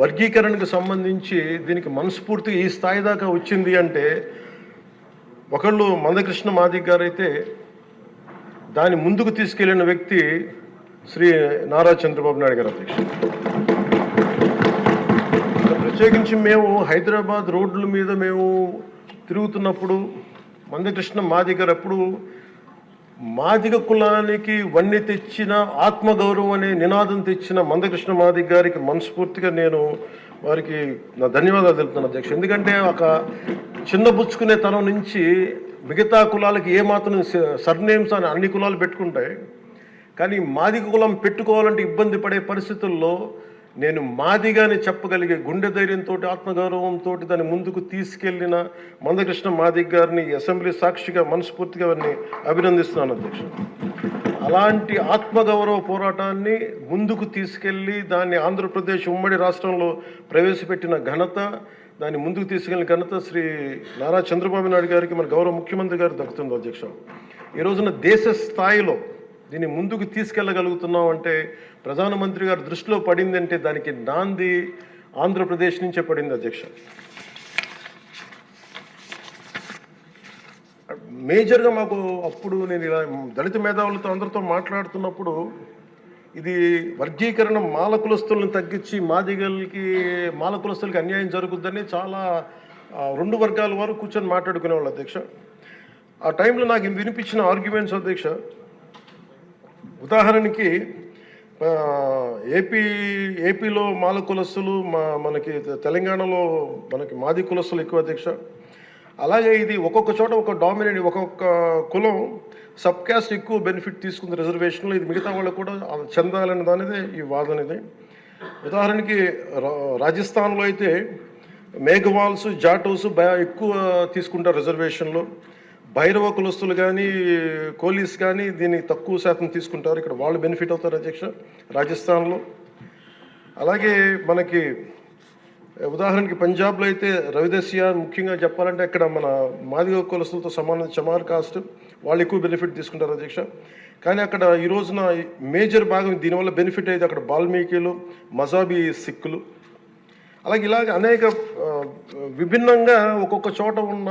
వర్గీకరణకు సంబంధించి దీనికి మనస్ఫూర్తిగా ఈ స్థాయి దాకా వచ్చింది అంటే ఒకళ్ళు మందకృష్ణ మాదిక్ గారు అయితే దాన్ని ముందుకు తీసుకెళ్ళిన వ్యక్తి శ్రీ నారా చంద్రబాబు నాయుడు గారు అధ్యక్షుడు. ప్రత్యేకించి మేము హైదరాబాద్ రోడ్ల మీద మేము తిరుగుతున్నప్పుడు మందకృష్ణ మాదిక్ గారు అప్పుడు మాదిగ కులానికి వన్ని తెచ్చిన ఆత్మగౌరవం అనే నినాదం తెచ్చిన మందకృష్ణ మాదిగ గారికి మనస్ఫూర్తిగా నేను వారికి నా ధన్యవాదాలు తెలుపుతున్నాను అధ్యక్ష. ఎందుకంటే ఒక చిన్న బుచ్చుకునే తరం నుంచి మిగతా కులాలకి ఏమాత్రం సర్నేమ్స్ అని అన్ని కులాలు పెట్టుకుంటాయి. కానీ మాదిగ కులం పెట్టుకోవాలంటే ఇబ్బంది పడే పరిస్థితుల్లో నేను మాదిగాని చెప్పగలిగే గుండె ధైర్యంతో ఆత్మగౌరవంతో దాన్ని ముందుకు తీసుకెళ్ళిన మందకృష్ణ మాదిగ్ గారిని అసెంబ్లీ సాక్షిగా మనస్ఫూర్తిగా వారిని అభినందిస్తున్నాను అధ్యక్ష. అలాంటి ఆత్మగౌరవ పోరాటాన్ని ముందుకు తీసుకెళ్ళి దాన్ని ఆంధ్రప్రదేశ్ ఉమ్మడి రాష్ట్రంలో ప్రవేశపెట్టిన ఘనత దాన్ని ముందుకు తీసుకెళ్ళిన ఘనత శ్రీ నారా చంద్రబాబు నాయుడు గారికి మన గౌరవ ముఖ్యమంత్రి గారు దక్కుతుంది అధ్యక్ష. ఈ రోజున దేశ స్థాయిలో దీన్ని ముందుకు తీసుకెళ్ళగలుగుతున్నాం అంటే ప్రధానమంత్రి గారు దృష్టిలో పడిందంటే దానికి నాంది ఆంధ్రప్రదేశ్ నుంచే పడింది అధ్యక్ష. మేజర్గా మాకు అప్పుడు నేను ఇలా దళిత మేధావులతో అందరితో మాట్లాడుతున్నప్పుడు ఇది వర్గీకరణ మాల కులస్తులను తగ్గించి మాదిగలకి మాల కులస్తులకి అన్యాయం జరుగుద్దని చాలా రెండు వర్గాల వారు కూర్చొని మాట్లాడుకునేవాళ్ళు అధ్యక్ష. ఆ టైంలో నాకు వినిపించిన ఆర్గ్యుమెంట్స్ అధ్యక్ష ఉదాహరణకి ఏపీ ఏపీలో మాల కులస్తులు మా మనకి తెలంగాణలో మనకి మాది కులస్తులు ఎక్కువ అధ్యక్ష. అలాగే ఇది ఒక్కొక్క చోట ఒక డామినేట్ ఒక్కొక్క కులం సబ్ క్యాస్ట్ ఎక్కువ బెనిఫిట్ తీసుకుంది రిజర్వేషన్లో ఇది మిగతా వాళ్ళకు కూడా చెందాలనే దానిదే ఈ వాదన ఇది. ఉదాహరణకి రా- రాజస్థాన్లో అయితే మేఘవాల్స్ జాటోస్ బాగా ఎక్కువ తీసుకుంటారు రిజర్వేషన్లో భైరవ కులస్తులు కానీ కోలీస్ కానీ దీన్ని తక్కువ శాతం తీసుకుంటారు. ఇక్కడ వాళ్ళు బెనిఫిట్ అవుతారు అధ్యక్ష రాజస్థాన్లో. అలాగే మనకి ఉదాహరణకి పంజాబ్లో అయితే రవిదస్య ముఖ్యంగా చెప్పాలంటే అక్కడ మన మాదిగ కులస్తులతో సమాన చమార్ కాస్ట్ వాళ్ళు ఎక్కువ బెనిఫిట్ తీసుకుంటారు అధ్యక్ష. కానీ అక్కడ ఈ రోజున మేజర్ భాగం దీనివల్ల బెనిఫిట్ అయితే అక్కడ బాల్మీకిలు మజాబీ సిక్కులు. అలాగే ఇలాగ అనేక విభిన్నంగా ఒక్కొక్క చోట ఉన్న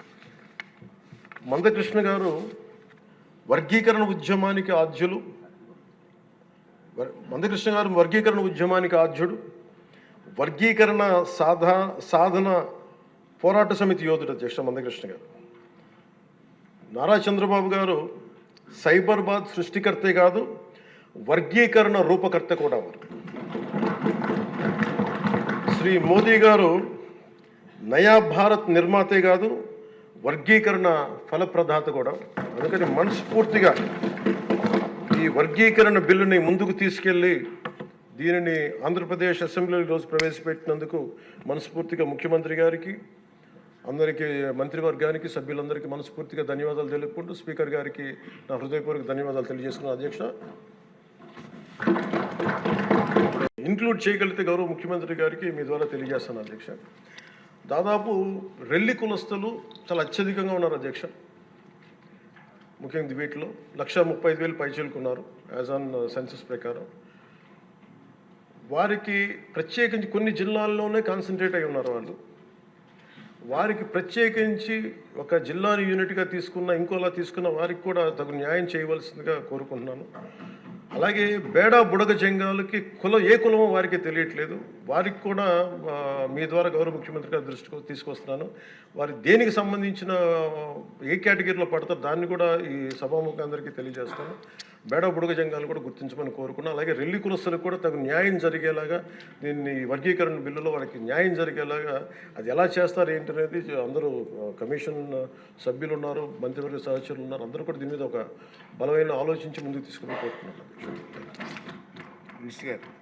మందకృష్ణ గారు వర్గీకరణ ఉద్యమానికి ఆద్యులు. మందకృష్ణ గారు వర్గీకరణ ఉద్యమానికి ఆద్యుడు. వర్గీకరణ సాధా సాధన పోరాట సమితి యోధుడు అధ్యక్ష మందకృష్ణ గారు. నారా చంద్రబాబు గారు సైబర్బాద్ సృష్టికర్తే కాదు వర్గీకరణ రూపకర్త కూడా వారు. శ్రీ మోదీ గారు నయా భారత్ నిర్మాతే కాదు వర్గీకరణ ఫలప్రదాత కూడా. అందుకని మనస్ఫూర్తిగా ఈ వర్గీకరణ బిల్లుని ముందుకు తీసుకెళ్ళి దీనిని ఆంధ్రప్రదేశ్ అసెంబ్లీలో ఈరోజు ప్రవేశపెట్టినందుకు మనస్ఫూర్తిగా ముఖ్యమంత్రి గారికి అందరికీ మంత్రివర్గానికి సభ్యులందరికీ మనస్ఫూర్తిగా ధన్యవాదాలు తెలుపుకుంటూ స్పీకర్ గారికి నా హృదయపూర్వక ధన్యవాదాలు తెలియజేసుకున్న అధ్యక్ష ఇంక్లూడ్ చేయగలిగితే గౌరవ ముఖ్యమంత్రి గారికి మీ ద్వారా తెలియజేస్తాను. అధ్యక్ష దాదాపు రెల్లి కులస్తులు చాలా అత్యధికంగా ఉన్నారు అధ్యక్ష. ముఖ్యంగా వీటిలో లక్ష ముప్పై ఐదు వేలు పైచేలుకున్నారు యాజ్ ఆన్ సెన్సస్ ప్రకారం. వారికి ప్రత్యేకించి కొన్ని జిల్లాల్లోనే కాన్సన్ట్రేట్ అయి ఉన్నారు వాళ్ళు. వారికి ప్రత్యేకించి ఒక జిల్లాని యూనిట్గా తీసుకున్న ఇంకోలా తీసుకున్న వారికి కూడా తగు న్యాయం చేయవలసిందిగా కోరుకుంటున్నాను. అలాగే బేడా బుడగ జంగాలకి కులం ఏ కులమో వారికి తెలియట్లేదు. వారికి కూడా మీ ద్వారా గౌరవ ముఖ్యమంత్రి గారి దృష్టికి తీసుకొస్తున్నాను. వారి దేనికి సంబంధించిన ఏ కేటగిరీలో పడతారు దాన్ని కూడా ఈ సభాముఖం అందరికీ తెలియజేస్తాను. బేడ బుడుగ జంగాలు కూడా గుర్తించమని కోరుకున్నాను అలాగే రెల్లి కులస్తులకు కూడా తగు న్యాయం జరిగేలాగా దీన్ని వర్గీకరణ బిల్లులో వాళ్ళకి న్యాయం జరిగేలాగా అది ఎలా చేస్తారు ఏంటి అనేది అందరూ కమిషన్ సభ్యులు ఉన్నారు మంత్రివర్గ సహచరులు ఉన్నారు అందరూ కూడా దీని మీద ఒక బలమైన ఆలోచించి ముందుకు తీసుకుని కోరుకున్నాను గారు.